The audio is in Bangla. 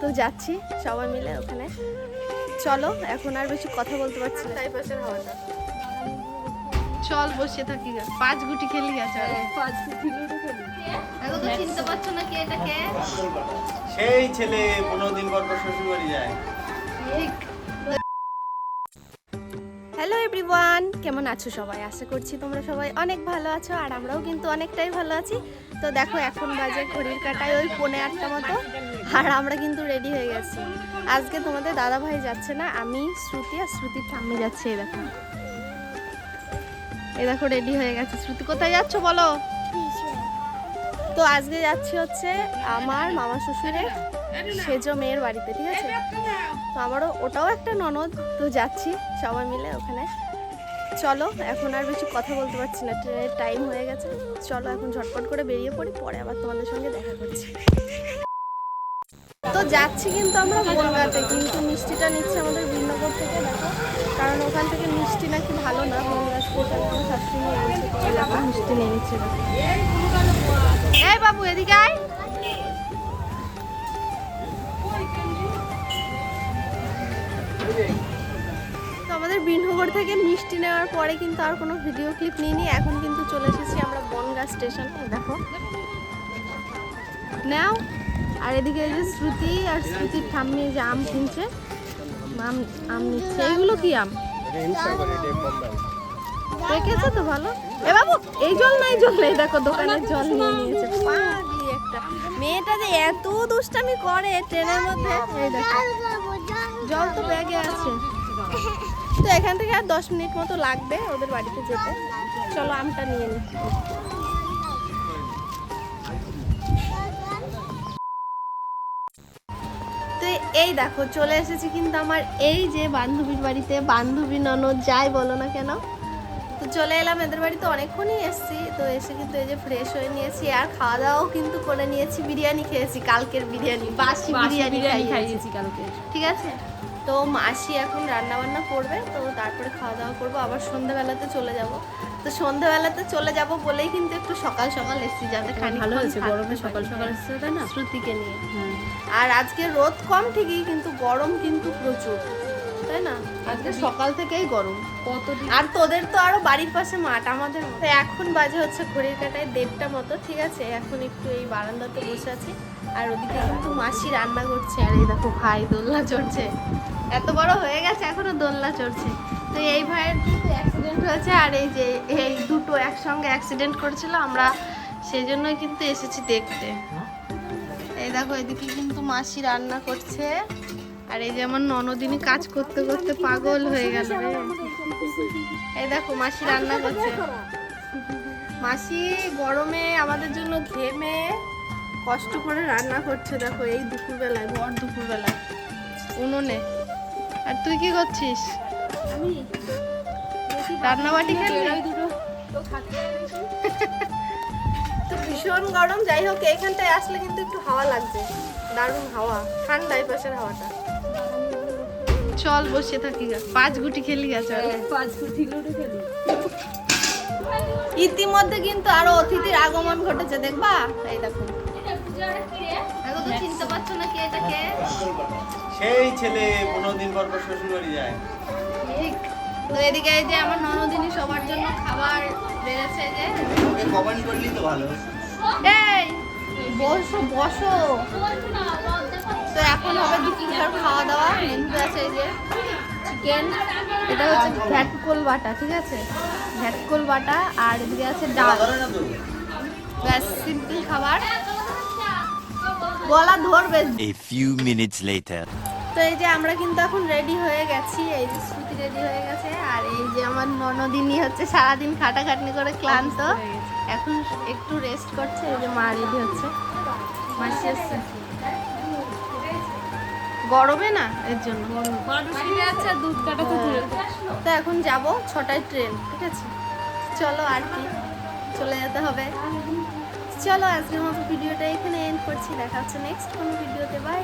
তো যাচ্ছি সবাই মিলে ওখানে। চলো এখন আর বেশি কথা বলতে পারছি না। তাই পাশের হাওয়াটা চল বসে থাকি গা। পাঁচ গুটি খেলি গেছে এখন তো চিনতে পারছ না কে এটা কে? সেই ছেলে পনেরো দিন পর পর শ্বশুর বাড়ি যায়। ঠিক। হ্যালো এভরিওয়ান কেমন আছো সবাই? আশা করছি তোমরা সবাই অনেক ভালো আছো আর আমরাও কিন্তু অনেকটাই ভালো আছি। তো দেখো এখন বাজে ঘড়ির কাটায় ওই পৌনে আটটা মতো। আর আমরা কিন্তু রেডি হয়ে গেছি। আজকে তোমাদের দাদা ভাই যাচ্ছে না, আমি, শ্রুতি আর শ্রুতির ঠাম্মি যাচ্ছে দেখো। এই দেখো রেডি হয়ে গেছে। শ্রুতি, কোথায় যাচ্ছ বলো? তো আজকে যাচ্ছি হচ্ছে আমার মামা শ্বশুরের সেজো মেয়ের বাড়িতে, ঠিক আছে? তো আমারও, ওটাও একটা ননদ, তো যাচ্ছি সবাই মিলে ওখানে। চলো, এখন আর বেশি কথা বলতে পারছি না, ট্রেনের টাইম হয়ে গেছে। চলো, এখন ঝটপট করে বেরিয়ে পড়ি, পরে আবার তোমাদের সঙ্গে দেখা করছি। তো যাচ্ছি কিন্তু আমরা বনগাতে কিন্তু মিষ্টিটা নিচ্ছে আমাদের বিন্নগর থেকে দেখো। কারণ ওখান থেকে মিষ্টি নাকি ভালো না বনগা স্পেশাল আমার শাশুড়ি নিয়ে মিষ্টি নিয়ে নিচ্ছে। এই বাবু এদিকে আয়। তো আমাদের বিনহগর থেকে মিষ্টি নেওয়ার পরে কিন্তু আর কোনো ভিডিও ক্লিপ নিইনি এখন কিন্তু চলে এসেছি আমরা বনগা স্টেশনে দেখো। নাও। আর এদিকে এই যে শ্রুতি আর শ্রুতির ঠাম্মি যে আম কিনছে। আম আম নিচ্ছে। এইগুলো কি আম? রেখেছে তো ভালো? এ বাবু, এই জল নাই জল। নেই দেখো, দোকানের জল নিয়ে নিয়েছে। একটা। মেয়েটা যে এত দুষ্টামি করে ট্রেনের মধ্যে। জল তো ব্যাগে আছে। তো এখান থেকে আর দশ মিনিট মতো লাগবে ওদের বাড়িতে যেতে। চলো আমটা নিয়ে নি। এই দেখো, চলে এসেছি কিন্তু আমার এই যে বান্ধবীর বাড়িতে, বান্ধবী ননদ, যাই বলো না কেন তো চলে এলাম এদের বাড়িতে অনেকক্ষণই এসেছি। তো এসে কিন্তু এই যে ফ্রেশ হয়ে নিয়েছি আর খাওয়া দাওয়াও কিন্তু করে নিয়েছি বিরিয়ানি খেয়েছি কালকের বিরিয়ানি বাসি বিরিয়ানি খাইয়েছি। কালকে। ঠিক আছে? তো মাসি এখন রান্না বান্না করবে তো তারপরে খাওয়া দাওয়া করব আবার সন্ধ্যাবেলাতে চলে যাব। তো সন্ধ্যাবেলাতে চলে যাব বলেই কিন্তু একটু সকাল সকাল এসেছি যাতে খানিকক্ষণ ভালো হয়েছে গরমে সকাল সকাল এসেছে তাই না? শ্রুতিকে নিয়ে। হ্যাঁ। আর আজকে রোদ কম ঠিকই কিন্তু গরম কিন্তু প্রচুর। তাই না? আজকে সকাল থেকেই গরম। কতদিন? আর তোদের তো আরও বাড়ির পাশে মাঠ আমাদের মতো। এখন বাজে হচ্ছে ঘড়ির কাটায় দেড়টা মতো ঠিক আছে? এখন একটু এই বারান্দাতে বসে আছি। আর ওদিকে কিন্তু মাসি রান্না করছে। আর এই দেখো ভাই দোলনা চড়ছে। এত বড় হয়ে গেছে এখনও দোলনা চড়ছে। তো এই ভাইয়ের কিন্তু অ্যাক্সিডেন্ট হয়েছে আর এই যে এই দুটো একসঙ্গে অ্যাক্সিডেন্ট করেছিল আমরা সেই জন্যই কিন্তু এসেছি দেখতে। এই দেখো এদিকে কিন্তু মাসি রান্না করছে। আর এই যে আমার ননদিনী কাজ করতে করতে পাগল হয়ে গেল রে। এই দেখো মাসি রান্না করছে। মাসি গরমে আমাদের জন্য ঘেমে কষ্ট করে রান্না করছে দেখো এই দুপুরবেলায় ভর দুপুরবেলায়। উনুনে। আর তুই কি করছিস? রান্না বাটি খেলবি? তো ভীষণ গরম যাই হোক এইখানটায় আসলে কিন্তু একটু হাওয়া লাগছে। দারুণ হাওয়া ঠান্ডা এই পাশের হাওয়াটা। চল বসে থাকি গা। পাঁচ গুটি খেলি গেছে পাঁচ ফুটি লুডো খেলি। ইতিমধ্যে কিন্তু আরও অতিথির আগমন ঘটেছে দেখবা? এই দেখো। চিনতে পারছ না কে এটা কে? সেই ছেলে পনেরো দিন পর পর শ্বশুর বাড়ি যায়। ঠিক। তো এদিকে এই যে আমার ননদিনী সবার জন্য খাবার বেড়েছে যে। ওকে কমেন্ট করলি তো ভালো। এই বসো বসো। তো এখন হবে দুপুরকার খাওয়া দাওয়া মেনুতে আছে এই যে চিকেন এটা হচ্ছে ভ্যাটকোল বাটা ঠিক আছে? ভ্যাটকোল বাটা আর এদিকে আছে ডাল। ব্যাস সিম্পল খাবার। গলা ধরবে। A few minutes later. তো এই যে আমরা কিন্তু এখন রেডি হয়ে গেছি এই যে শ্রুতি রেডি হয়ে গেছে আর এই যে আমার ননদিনী হচ্ছে সারাদিন খাটাখাটনি করে ক্লান্ত। এখন একটু রেস্ট করছে এই যে মা রেডি হচ্ছে। মাসি আসছে গরমে না এর জন্য। আচ্ছা দুধ কাটা তো তো এখন যাব ছটায় ট্রেন ঠিক আছে? চলো আর কি চলে যেতে হবে। চলো আজকের মতো ভিডিওটা এখানে এন্ড করছি দেখা হচ্ছে নেক্সট কোনো ভিডিওতে বাই